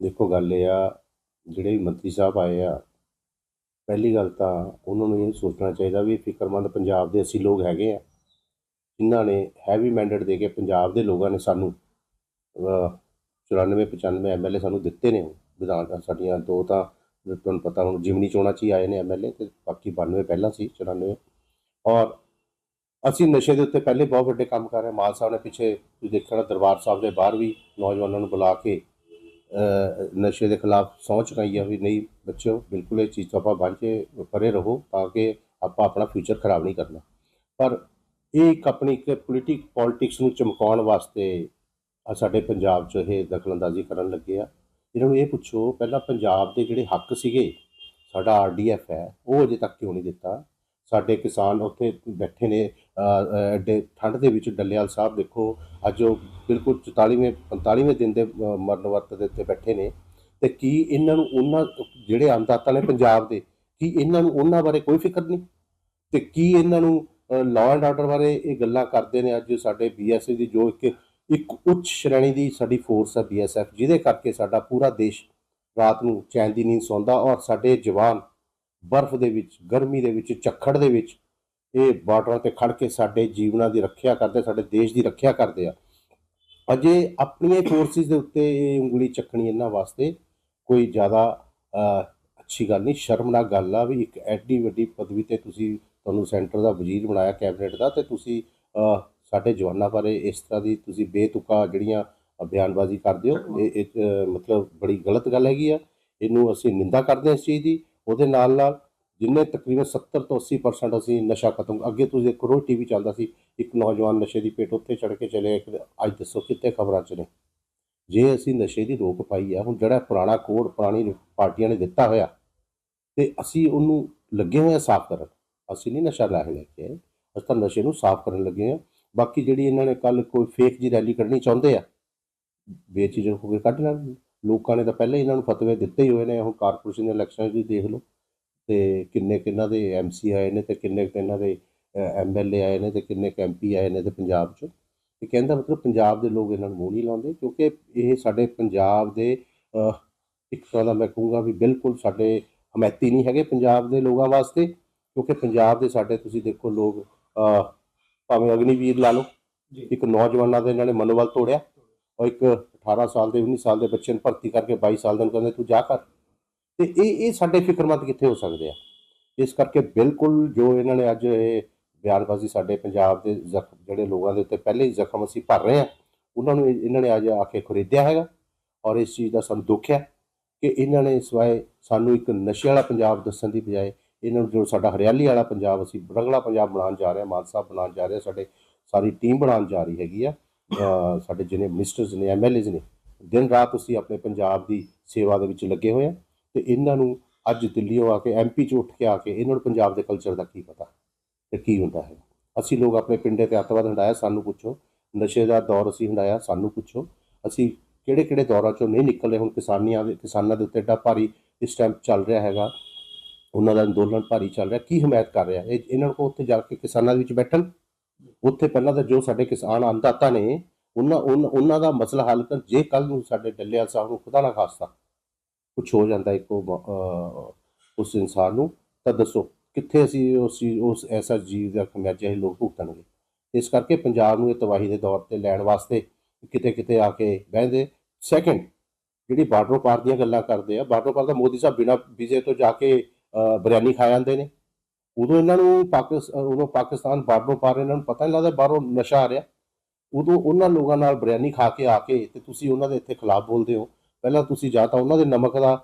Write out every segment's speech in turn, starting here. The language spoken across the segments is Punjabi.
ਦੇਖੋ ਗੱਲ ਇਹ ਆ ਜਿਹੜੇ ਵੀ ਮੰਤਰੀ ਸਾਹਿਬ ਆਏ ਆ ਪਹਿਲੀ ਗੱਲ ਤਾਂ ਉਹਨਾਂ ਨੂੰ ਇਹ ਸੋਚਣਾ ਚਾਹੀਦਾ ਵੀ ਫਿਕਰਮੰਦ ਪੰਜਾਬ ਦੇ ਅਸੀਂ ਲੋਕ ਹੈਗੇ ਆ। ਜਿਨ੍ਹਾਂ ਨੇ ਹੈਵੀ ਮੈਂਡੇਟ ਦੇ ਕੇ ਪੰਜਾਬ ਦੇ ਲੋਕਾਂ ਨੇ ਸਾਨੂੰ ਅਹ, 94 95 ਐਮਐਲਏ ਸਾਨੂੰ ਦਿੱਤੇ ਨੇ ਵਿਧਾਨ ਸਾਡੀਆਂ। ਦੋ ਤਾਂ ਤੁਹਾਨੂੰ ਪਤਾ ਹੁਣ ਜਿਮਨੀ ਚੋਣਾਂ 'ਚ ਹੀ ਆਏ ਨੇ ਐਮਐਲਏ ਤੇ ਬਾਕੀ 92 ਪਹਿਲਾਂ ਸੀ 94 ਔਰ ਅਸੀਂ ਨਸ਼ੇ ਦੇ ਉੱਤੇ ਪਹਿਲੇ ਬਹੁਤ ਵੱਡੇ ਕੰਮ ਕਰ ਰਹੇ ਮਾਨ ਸਾਹਿਬ ਨੇ ਪਿੱਛੇ ਤੁਸੀਂ ਦੇਖਿਆ ਦਰਬਾਰ ਸਾਹਿਬ ਦੇ ਬਾਹਰ ਵੀ ਨੌਜਵਾਨਾਂ ਨੂੰ ਬੁਲਾ ਕੇ ਨਸ਼ੇ ਦੇ ਖਿਲਾਫ ਸਹੁੰ ਚੁਕਾਈ ਆ ਵੀ ਨਹੀਂ, ਬੱਚਿਓ, ਬਿਲਕੁਲ ਇਹ ਚੀਜ਼ ਤੋਂ ਆਪਾਂ ਬਚ ਕੇ ਪਰੇ ਰਹੋ ਤਾਂ ਕਿ ਆਪਾਂ ਆਪਣਾ ਫਿਊਚਰ ਖਰਾਬ ਨਹੀਂ ਕਰਨਾ। ਪਰ ਇਹ ਇੱਕ ਆਪਣੀ ਇੱਕ ਪੋਲੀਟਿਕ ਪੋਲਿਟਿਕਸ ਨੂੰ ਚਮਕਾਉਣ ਵਾਸਤੇ ਸਾਡੇ ਪੰਜਾਬ 'ਚ ਇਹ ਦਖਲਅੰਦਾਜ਼ੀ ਕਰਨ ਲੱਗੇ ਆ। ਇਹਨਾਂ ਨੂੰ ਇਹ ਪੁੱਛੋ, ਪਹਿਲਾਂ ਪੰਜਾਬ ਦੇ ਜਿਹੜੇ ਹੱਕ ਸੀਗੇ, ਸਾਡਾ ਆਰਡੀਐਫ ਹੈ, ਉਹ ਅਜੇ ਤੱਕ ਕਿਉਂ ਨਹੀਂ ਦਿੱਤਾ? ਸਾਡੇ ਕਿਸਾਨ ਉੱਥੇ ਬੈਠੇ ਨੇ ਐਡੇ ਠੰਡ ਦੇ ਵਿੱਚ ਡੱਲਿਆਲ ਸਾਹਿਬ ਦੇਖੋ, ਅੱਜ ਉਹ ਬਿਲਕੁਲ 44ਵੇਂ 45ਵੇਂ ਦਿਨ ਦੇ ਮਰਨ ਵਰਤ ਦੇ ਉੱਤੇ ਬੈਠੇ ਨੇ। ਤੇ ਕੀ ਇਹਨਾਂ ਨੂੰ ਉਹਨਾਂ, ਜਿਹੜੇ ਅੰਦਾਤਾ ਨੇ ਪੰਜਾਬ ਦੇ, ਕੀ ਇਹਨਾਂ ਨੂੰ ਉਹਨਾਂ ਬਾਰੇ ਕੋਈ ਫਿਕਰ ਨਹੀਂ? ਤੇ ਕੀ ਇਹਨਾਂ ਨੂੰ ਲਾਅ ਐਂਡ ਆਰਡਰ ਬਾਰੇ ਇਹ ਗੱਲਾਂ ਕਰਦੇ ਨੇ ਅੱਜ ਸਾਡੇ ਬੀਐਸਐਫ ਦੀ ਜੋ ਇੱਕ ਇੱਕ ਉੱਚ ਸ਼੍ਰੇਣੀ ਦੀ ਸਾਡੀ ਫੋਰਸ ਹੈ ਬੀਐਸਐਫ ਜਿਹਦੇ ਕਰਕੇ ਸਾਡਾ ਪੂਰਾ ਦੇਸ਼ ਰਾਤ ਨੂੰ ਚੈਨ ਦੀ ਨੀਂਦ ਸੌਂਦਾ ਔਰ ਸਾਡੇ ਜਵਾਨ ਬਰਫ਼ ਦੇ ਵਿੱਚ ਗਰਮੀ ਦੇ ਵਿੱਚ ਝੱਖੜ ਦੇ ਵਿੱਚ ਇਹ ਬਾਰਡਰਾਂ ਤੇ ਖੜ ਕੇ ਸਾਡੇ ਜੀਵਨਾਂ ਦੀ ਰੱਖਿਆ ਕਰਦੇ ਸਾਡੇ ਦੇਸ਼ ਦੀ ਰੱਖਿਆ ਕਰਦੇ ਆ। ਅਜੇ ਆਪਣੀਆਂ ਫੋਰਸਿਸ ਦੇ ਉੱਤੇ ਇਹ ਉਂਗਲੀ ਚੱਕਣੀ ਇਹਨਾਂ ਵਾਸਤੇ ਕੋਈ ਜ਼ਿਆਦਾ ਅੱਛੀ ਗੱਲ ਨਹੀਂ ਸ਼ਰਮਨਾਕ ਗੱਲ ਆ ਵੀ ਇੱਕ ਐਡੀ ਵੱਡੀ ਪਦਵੀ ਤੇ ਤੁਸੀਂ ਤੁਹਾਨੂੰ ਸੈਂਟਰ ਦਾ ਵਜ਼ੀਰ ਬਣਾਇਆ ਕੈਬਨਿਟ ਦਾ ਤੇ ਤੁਸੀਂ ਸਾਡੇ ਜਵਾਨਾਂ ਬਾਰੇ ਇਸ ਤਰ੍ਹਾਂ ਦੀ ਤੁਸੀਂ ਬੇਤੁਕਾ ਜਿਹੜੀਆਂ ਬਿਆਨਬਾਜ਼ੀ ਕਰਦੇ ਹੋ ਇਹ ਮਤਲਬ ਬੜੀ ਗਲਤ ਗੱਲ ਹੈਗੀ ਆ। ਇਹਨੂੰ ਅਸੀਂ ਨਿੰਦਾ ਕਰਦੇ ਹਾਂ ਇਸ ਚੀਜ਼ ਦੀ। ਉਹਦੇ ਨਾਲ ਨਾਲ ਜਿੰਨੇ ਤਕਰੀਬਨ 70 ਤੋਂ 80% ਅਸੀਂ ਨਸ਼ਾ ਖਤਮ ਅੱਗੇ ਤੁਸੀਂ ਦੇਖੋ ਰੋਜ਼ ਟੀਵੀ ਚੱਲਦਾ ਸੀ, ਇੱਕ ਨੌਜਵਾਨ ਨਸ਼ੇ ਦੀ ਪੇਟ ਉੱਥੇ ਚੜ ਕੇ ਚਲੇ ਅੱਜ ਦੱਸੋ ਕਿੱਥੇ ਖਬਰਾਂ 'ਚ ਨੇ? ਜੇ ਅਸੀਂ ਨਸ਼ੇ ਦੀ ਰੋਕ ਪਾਈ ਆ, ਹੁਣ ਜਿਹੜਾ ਪੁਰਾਣਾ ਕੋਡ, ਪੁਰਾਣੀ ਪਾਰਟੀਆਂ ਨੇ ਦਿੱਤਾ ਹੋਇਆ, ਤੇ ਅਸੀਂ ਉਹਨੂੰ ਲੱਗੇ ਹੋਏ ਆ ਸਾਫ਼ ਕਰਨ। ਅਸੀਂ ਨਹੀਂ ਨਸ਼ਾ ਲੈ ਲੈ ਕੇ ਆਏ। ਅਸੀਂ ਤਾਂ ਨਸ਼ੇ ਨੂੰ ਸਾਫ਼ ਕਰਨ ਲੱਗੇ ਆ। ਬਾਕੀ ਜਿਹੜੀ ਇਹਨਾਂ ਨੇ ਕੱਲ ਕੋਈ ਫੇਕ ਜੀ ਰੈਲੀ ਕੱਢਣੀ ਚਾਹੁੰਦੇ ਆ ਬੇਚੀਜ਼ ਹੋ ਕੇ ਕੱਢ ਲੈਣਗੇ। ਲੋਕਾਂ ਨੇ ਤਾਂ ਪਹਿਲਾਂ ਹੀ ਇਹਨਾਂ ਨੂੰ ਫਤਵੇ ਦਿੱਤੇ ਹੀ ਹੋਏ ਨੇ ਹੁਣ ਕਾਰਪੋਰੇਸ਼ਨ ਦੇ ਇਲੈਕਸ਼ਨ ਵੀ ਦੇਖ ਲਓ ਤੇ ਕਿੰਨੇ ਕਿੰਨਾ ਦੇ ਐਮਸੀ ਆਏ ਨੇ ਤੇ ਕਿੰਨੇ ਕੁ ਇਹਨਾਂ ਦੇ ਐਮਐਲਏ ਆਏ ਨੇ ਤੇ ਕਿੰਨੇ ਐਮਪੀ ਆਏ ਨੇ ਤੇ ਪੰਜਾਬ 'ਚ ਤੇ ਕਹਿੰਦਾ ਮਤਲਬ ਪੰਜਾਬ ਦੇ ਲੋਕ ਇਹਨਾਂ ਨੂੰ ਮੂੰਹ ਨਹੀਂ ਲਾਉਂਦੇ ਕਿਉਂਕਿ ਇਹ ਸਾਡੇ ਪੰਜਾਬ ਦੇ ਇੱਕ ਤਰ੍ਹਾਂ ਦਾ ਮੈਂ ਕਹੂੰਗਾ ਵੀ ਬਿਲਕੁਲ ਸਾਡੇ ਹਮੈਤੀ ਨਹੀਂ ਹੈਗੇ ਪੰਜਾਬ ਦੇ ਲੋਕਾਂ ਵਾਸਤੇ ਕਿਉਂਕਿ ਪੰਜਾਬ ਦੇ ਸਾਡੇ ਤੁਸੀਂ ਦੇਖੋ ਲੋਕ ਭਾਵੇਂ ਅਗਨੀਵੀਰ ਲਾ ਲਓ। ਇੱਕ ਨੌਜਵਾਨਾਂ ਦੇ ਇਹਨਾਂ ਨੇ ਮਨੋਬਲ ਤੋੜਿਆ ਔਰ ਇੱਕ 18 ਸਾਲ ਦੇ 19 ਸਾਲ ਦੇ ਬੱਚੇ ਨੂੰ ਭਰਤੀ ਕਰਕੇ 22 ਸਾਲ ਦੇ ਨੂੰ ਕਹਿੰਦੇ ਤੂੰ ਜਾ ਕਰ। ਤੇ ਇਹ ਇਹ ਸਾਡੇ ਫਿਕਰਮੰਦ ਕਿੱਥੇ ਹੋ ਸਕਦੇ ਆ? ਇਸ ਕਰਕੇ ਬਿਲਕੁਲ ਜੋ ਇਹਨਾਂ ਨੇ ਅੱਜ ਇਹ ਬਿਆਨਬਾਜ਼ੀ ਸਾਡੇ ਪੰਜਾਬ ਦੇ ਜ਼ਖਮ ਜਿਹੜੇ ਲੋਕਾਂ ਦੇ ਉੱਤੇ ਪਹਿਲੇ ਹੀ ਜ਼ਖਮ ਅਸੀਂ ਭਰ ਰਹੇ ਆ, ਉਹਨਾਂ ਨੂੰ ਇਹ- ਇਹਨਾਂ ਨੇ ਅੱਜ ਆ ਕੇ ਖਰੀਦਿਆ ਹੈਗਾ ਔਰ ਇਸ ਚੀਜ਼ ਦਾ ਸਾਨੂੰ ਦੁੱਖ ਹੈ ਕਿ ਇਹਨਾਂ ਨੇ ਸਿਵਾਏ ਸਾਨੂੰ ਇੱਕ ਨਸ਼ੇ ਵਾਲਾ ਪੰਜਾਬ ਦੱਸਣ ਦੀ ਬਜਾਏ ਇਹਨਾਂ ਨੂੰ ਜੋ ਸਾਡਾ ਹਰਿਆਲੀ ਵਾਲਾ ਪੰਜਾਬ ਅਸੀਂ ਰੰਗਲਾ ਪੰਜਾਬ ਬਣਾਉਣ ਜਾ ਰਹੇ ਹਾਂ, ਮਾਨ ਸਾਹਿਬ ਬਣਾਉਣ ਜਾ ਰਹੇ ਹਾਂ, ਸਾਡੇ ਸਾਰੀ ਟੀਮ ਬਣਾਉਣ ਜਾ ਰਹੀ ਹੈਗੀ ਆ। ਸਾਡੇ ਜਿਹਨੇ ਮਿਨਿਸਟਰਸ ਨੇ ਐਮਐਲਏਜ਼ ਨੇ, ਦਿਨ ਰਾਤ ਅਸੀਂ ਆਪਣੇ ਪੰਜਾਬ ਦੀ ਸੇਵਾ ਦੇ ਵਿੱਚ ਲੱਗੇ ਹੋਏ ਆ ਤੇ ਇਹਨਾਂ ਨੂੰ ਅੱਜ ਦਿੱਲੀੋਂ ਆ ਕੇ ਐਮਪੀ ਚ ਉੱਠ ਕੇ ਆ ਕੇ ਇਹਨਾਂ ਨੂੰ ਪੰਜਾਬ ਦੇ ਕਲਚਰ ਦਾ ਕੀ ਪਤਾ ਤੇ ਕੀ ਹੁੰਦਾ ਹੈ। ਅਸੀਂ ਲੋਕ ਆਪਣੇ ਪਿੰਡੇ ਤੇ ਅੱਤਵਾਦ ਹੰਡਾਇਆ, ਸਾਨੂੰ ਪੁੱਛੋ। ਨਸ਼ੇ ਦਾ ਦੌਰ ਅਸੀਂ ਹੰਡਾਇਆ, ਸਾਨੂੰ ਪੁੱਛੋ। ਅਸੀਂ ਕਿਹੜੇ ਕਿਹੜੇ ਦੌਰਾਂ ਚੋਂ ਨਹੀਂ ਨਿਕਲ ਰਹੇ ਹੁਣ ਕਿਸਾਨੀਆਂ ਦੇ, ਕਿਸਾਨਾਂ ਦੇ ਉੱਤੇ ਏਡਾ ਭਾਰੀ ਇਸ ਟਾਈਮ ਚੱਲ ਰਿਹਾ ਹੈਗਾ। ਉਹਨਾਂ ਦਾ ਅੰਦੋਲਨ ਭਾਰੀ ਚੱਲ ਰਿਹਾ। ਕੀ ਹਮਾਇਤ ਕਰ ਰਿਹਾ? ਇਹ, ਇਹਨਾਂ ਨੂੰ ਉੱਥੇ ਜਾ ਕੇ ਕਿਸਾਨਾਂ ਦੇ ਵਿੱਚ ਬੈਠਣ ਉੱਥੇ ਪਹਿਲਾਂ ਤਾਂ ਜੋ ਸਾਡੇ ਕਿਸਾਨ ਅੰਦਾਤਾ ਨੇ, ਉਹਨਾਂ ਉਹਨਾਂ ਉਹਨਾਂ ਦਾ ਮਸਲਾ ਹੱਲ ਕਰ ਜੇ ਕੱਲ ਨੂੰ ਸਾਡੇ ਡੱਲੇਵਾਲ ਸਾਹਿਬ ਨੂੰ ਖੁਦਾ ਨਾ ਖਾਸਤਾ ਕੁਝ ਹੋ ਜਾਂਦਾ ਇੱਕ ਉਸ ਇਨਸਾਨ ਨੂੰ, ਤਾਂ ਦੱਸੋ, ਕਿੱਥੇ ਅਸੀਂ ਉਸ ਚੀਜ਼- ਉਸ ਐਸਾ ਜੀਵ ਦਾ ਖਮਿਆਜਾ ਹੀ ਲੋਕ ਭੁਗਤਣਗੇ? ਇਸ ਕਰਕੇ ਪੰਜਾਬ ਨੂੰ ਇਹ ਤਬਾਹੀ ਦੇ ਦੌਰ ਤੇ ਲੈਣ ਵਾਸਤੇ ਕਿਤੇ ਕਿਤੇ ਆ ਕੇ ਬਹਿੰਦੇ ਸੈਕੰਡ ਜਿਹੜੀ ਬਾਰਡਰ ਪਾਰ ਦੀਆਂ ਗੱਲਾਂ ਕਰਦੇ ਆ, ਬਾਰਡਰ ਪਾਰ ਦਾ ਮੋਦੀ ਸਾਹਿਬ ਬਿਨਾ ਵੀਜ਼ੇ ਤੋਂ ਜਾ ਕੇ ਬਿਰਿਆਨੀ ਖਾ ਜਾਂਦੇ ਨੇ। ਉਦੋਂ ਇਹਨਾਂ ਨੂੰ ਪਾਕਿਸਤਾਨ ਉਦੋਂ ਪਾਕਿਸਤਾਨ ਬਾਰਡਰੋਂ ਪਾਰ ਇਹਨਾਂ ਨੂੰ ਪਤਾ ਨਹੀਂ ਲੱਗਦਾ ਬਾਹਰੋਂ ਨਸ਼ਾ ਆ ਰਿਹਾ। ਉਦੋਂ ਉਹਨਾਂ ਲੋਕਾਂ ਨਾਲ ਬਰਿਆਨੀ ਖਾ ਕੇ ਆ ਕੇ ਤੇ ਤੁਸੀਂ ਉਹਨਾਂ ਦੇ ਇੱਥੇ ਖਿਲਾਫ ਬੋਲਦੇ ਹੋ। ਪਹਿਲਾਂ ਤੁਸੀਂ ਜਾਂ ਤਾਂ ਉਹਨਾਂ ਦੇ ਨਮਕ ਦਾ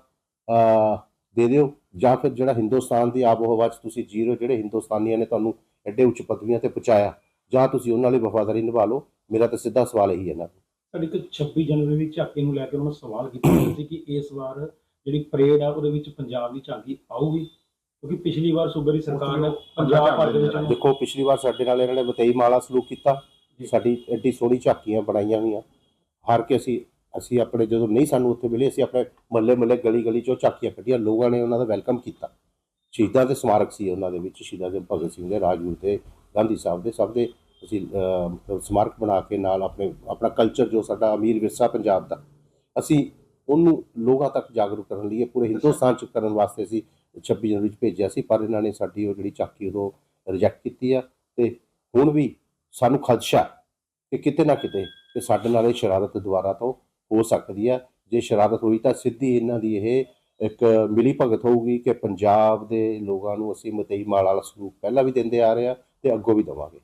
ਦੇ ਦਿਓ ਜਾਂ ਫਿਰ ਜਿਹੜਾ ਹਿੰਦੁਸਤਾਨ ਦੀ ਆਬੋ ਹਵਾ 'ਚ ਤੁਸੀਂ ਜੀਰੋ ਜਿਹੜੇ ਹਿੰਦੁਸਤਾਨੀਆਂ ਨੇ ਤੁਹਾਨੂੰ ਐਡੇ ਉੱਚ ਪਦਵੀਆਂ ਤੇ ਪਹੁੰਚਾਇਆ, ਜਾਂ ਤੁਸੀਂ ਉਹਨਾਂ ਲਈ ਵਫਾਦਾਰੀ ਨਿਭਾ ਲਓ। ਮੇਰਾ ਤਾਂ ਸਿੱਧਾ ਸਵਾਲ ਇਹੀ ਹੈ ਨਾ ਸਾਡੇ ਇੱਕ 26 ਜਨਵਰੀ ਦੀ ਝਾਕੀ ਨੂੰ ਲੈ ਕੇ ਉਹਨਾਂ ਨੇ ਸਵਾਲ ਕੀਤਾ ਸੀ ਕਿ ਇਸ ਵਾਰ ਜਿਹੜੀ ਪਰੇਡ ਆ, ਉਹਦੇ ਵਿੱਚ ਪੰਜਾਬ ਦੀ ਝਾਕੀ ਆਊਗੀ? ਕਿਉਂਕਿ ਪਿਛਲੀ ਵਾਰ ਸੂਬੇ ਦੀ ਸਰਕਾਰ ਨੇ ਪੰਜਾਬ ਭਰ ਦੇ ਵਿੱਚ ਦੇਖੋ ਪਿਛਲੀ ਵਾਰ ਸਾਡੇ ਨਾਲ ਇਹਨਾਂ ਨੇ ਮਤਈ ਮਾਲਾ ਸਲੂਕ ਕੀਤਾ। ਜੀ। ਸਾਡੀ ਐਡੀ ਸੋਹਣੀ ਝਾਕੀਆਂ ਬਣਾਈਆਂ ਹੋਈਆਂ। ਹਾਰ ਕੇ ਅਸੀਂ ਅਸੀਂ ਆਪਣੇ ਜਦੋਂ ਨਹੀਂ ਸਾਨੂੰ ਉੱਥੇ ਮਿਲੇ ਅਸੀਂ ਆਪਣੇ ਮੱਲੇ ਮੱਲੇ ਗਲੀ ਗਲੀ ਚੋਂ ਝਾਕੀਆਂ ਕੱਢੀਆਂ। ਲੋਕਾਂ ਨੇ ਉਹਨਾਂ ਦਾ ਵੈਲਕਮ ਕੀਤਾ। ਸ਼ਹੀਦਾਂ ਦੇ ਸਮਾਰਕ ਸੀ ਉਹਨਾਂ ਦੇ ਵਿੱਚ। ਸ਼ਹੀਦਾਂ ਦੇ ਭਗਤ ਸਿੰਘ ਦੇ ਰਾਜਗੁਰੂ ਦੇ ਗਾਂਧੀ ਸਾਹਿਬ ਦੇ ਸਭ ਦੇ ਅਸੀਂ ਸਮਾਰਕ ਬਣਾ ਕੇ ਨਾਲ ਆਪਣੇ ਆਪਣਾ ਕਲਚਰ ਜੋ ਸਾਡਾ ਅਮੀਰ ਵਿਰਸਾ ਪੰਜਾਬ ਦਾ। ਅਸੀਂ ਉਹਨੂੰ ਲੋਕਾਂ ਤੱਕ ਜਾਗਰੂਕ ਕਰਨ ਲਈ ਪੂਰੇ ਹਿੰਦੁਸਤਾਨ ਚ ਕਰਨ ਵਾਸਤੇ ਅਸੀਂ 26 ਜਨਵਰੀ ਚ ਭੇਜਿਆ ਸੀ, ਪਰ ਇਹਨਾਂ ਨੇ ਸਾਡੀ ਉਹ ਜਿਹੜੀ ਝਾਕੀ ਉਦੋਂ ਰਿਜੈਕਟ ਕੀਤੀ ਆ ਤੇ ਹੁਣ ਵੀ ਸਾਨੂੰ ਖਦਸ਼ਾ ਕਿ ਕਿਤੇ ਨਾ ਕਿਤੇ ਕਿ ਸਾਡੇ ਨਾਲ ਇਹ ਸ਼ਰਾਰਤ ਦੁਬਾਰਾ ਤੋਂ ਹੋ ਸਕਦੀ ਆ। ਜੇ ਸ਼ਰਾਰਤ ਹੋਈ ਤਾਂ ਸਿੱਧੀ ਇਹਨਾਂ ਦੀ ਇਹ ਇੱਕ ਮਿਲੀ ਭਗਤ ਹੋਊਗੀ ਕਿ ਪੰਜਾਬ ਦੇ ਲੋਕਾਂ ਨੂੰ ਅਸੀਂ ਮਤਈ ਮਾਲ ਵਾਲਾ ਸਲੂਕ ਪਹਿਲਾਂ ਵੀ ਦਿੰਦੇ ਆ ਰਹੇ ਆ ਤੇ ਅੱਗੋਂ ਵੀ ਦੇਵਾਂਗੇ।